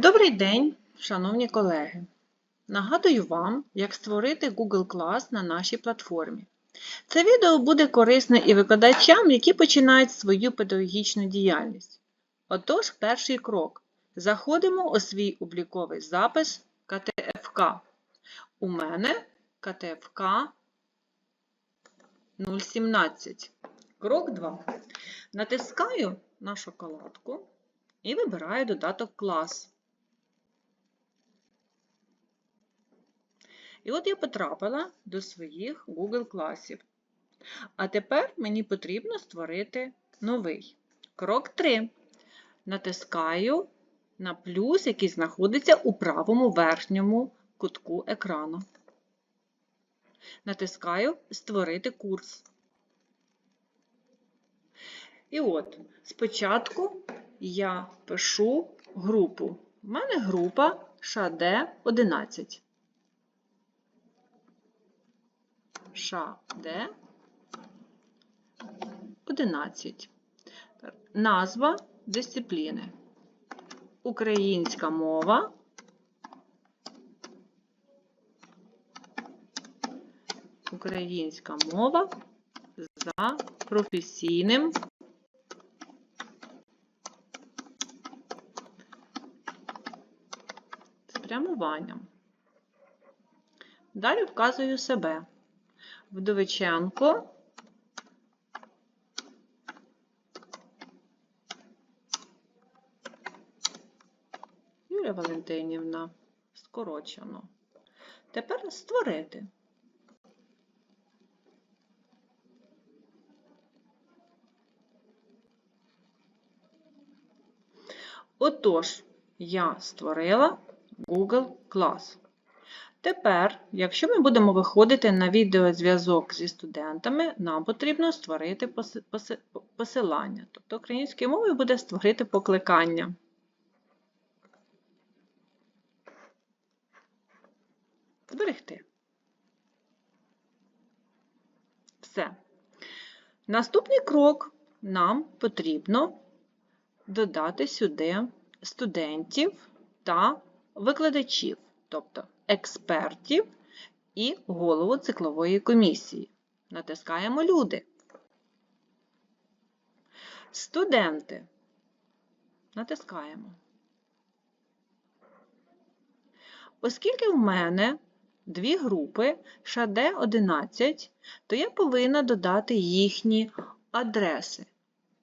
Добрий день, шановні колеги! Нагадую вам, як створити Google Class на нашій платформі. Це відео буде корисне і викладачам, які починають свою педагогічну діяльність. Отож, перший крок. Заходимо у свій обліковий запис КТФК. У мене КТФК 017. Крок 2. Натискаю на шоколадку і вибираю додаток клас. І от я потрапила до своїх Google класів. А тепер мені потрібно створити новий. Крок 3. Натискаю на плюс, який знаходиться у правому верхньому кутку екрану. Натискаю Створити курс. І от, спочатку я пишу групу. У мене група ШАД 11. ШАД 11. Назва дисципліни. Українська мова. Українська мова за професійним спрямуванням. Далі вказую себе. Вдовиченко Юлія Валентинівна. Скорочено. Тепер створити. Отож, я створила Google Class. Тепер, якщо ми будемо виходити на відеозв'язок зі студентами, нам потрібно створити поси- поси- посилання. Тобто українською мовою буде створити покликання. Зберегти. Все. Наступний крок нам потрібно додати сюди студентів та викладачів, тобто експертів і голову циклової комісії. Натискаємо Люди. Студенти. Натискаємо. Оскільки в мене дві групи ШАД 11, то я повинна додати їхні адреси.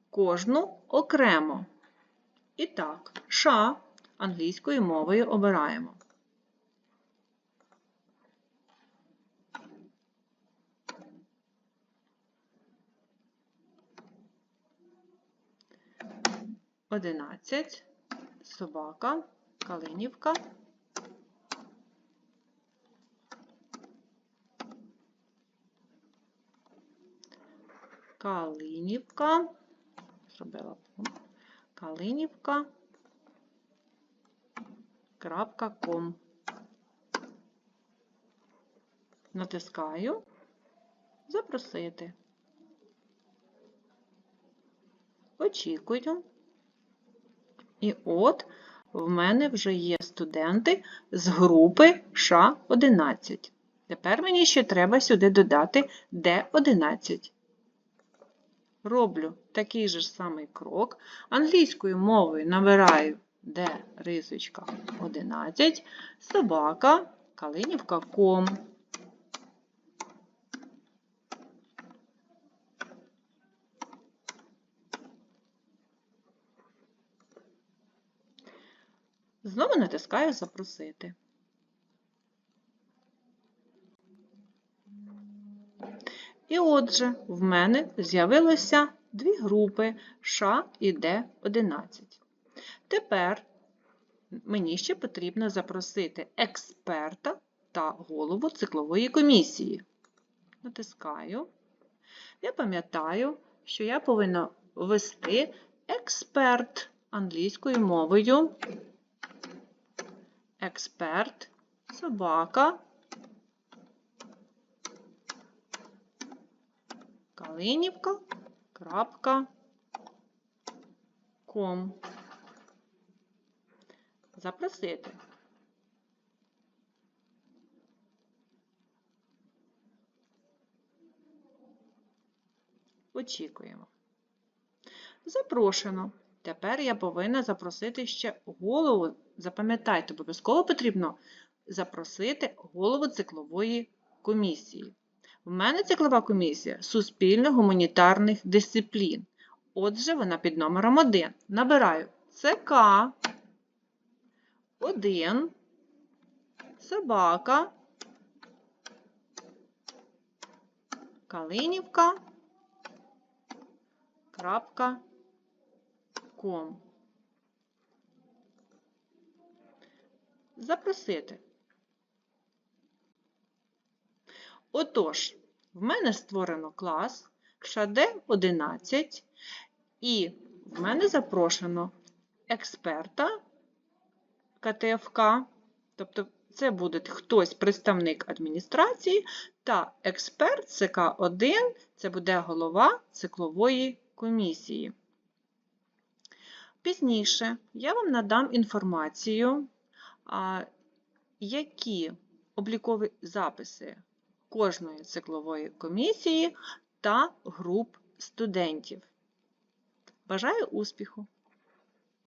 Кожну окремо. І так, ша англійською мовою обираємо. Одинадцять, собака, Калинівка. Калинівка. Зробила. Калинівка. Крапка ком. Натискаю Запросити. Очікую. І от в мене вже є студенти з групи ША-11. Тепер мені ще треба сюди додати Д11. Роблю такий же самий крок. Англійською мовою набираю Д рисочка 11, собака, калинівка ком. Знову натискаю Запросити. І отже, в мене з'явилося дві групи Ш і Д11. Тепер мені ще потрібно запросити експерта та голову циклової комісії. Натискаю. Я пам'ятаю, що я повинна ввести експерт англійською мовою. Експерт, собака, Калинівка, крапка, ком. Запросити. Очікуємо. Запрошено. Тепер я повинна запросити ще голову. Запам'ятайте, обов'язково потрібно запросити голову циклової комісії. В мене циклова комісія суспільно-гуманітарних дисциплін. Отже, вона під номером 1. Набираю ЦК 1, собака, Калинівка, крапка, ком. Запросити. Отож, в мене створено клас ШАДЕ 11 і в мене запрошено експерта КТФК, тобто це буде хтось представник адміністрації, та експерт ЦК1 це буде голова циклової комісії. Пізніше я вам надам інформацію, які облікові записи кожної циклової комісії та груп студентів. Бажаю успіху!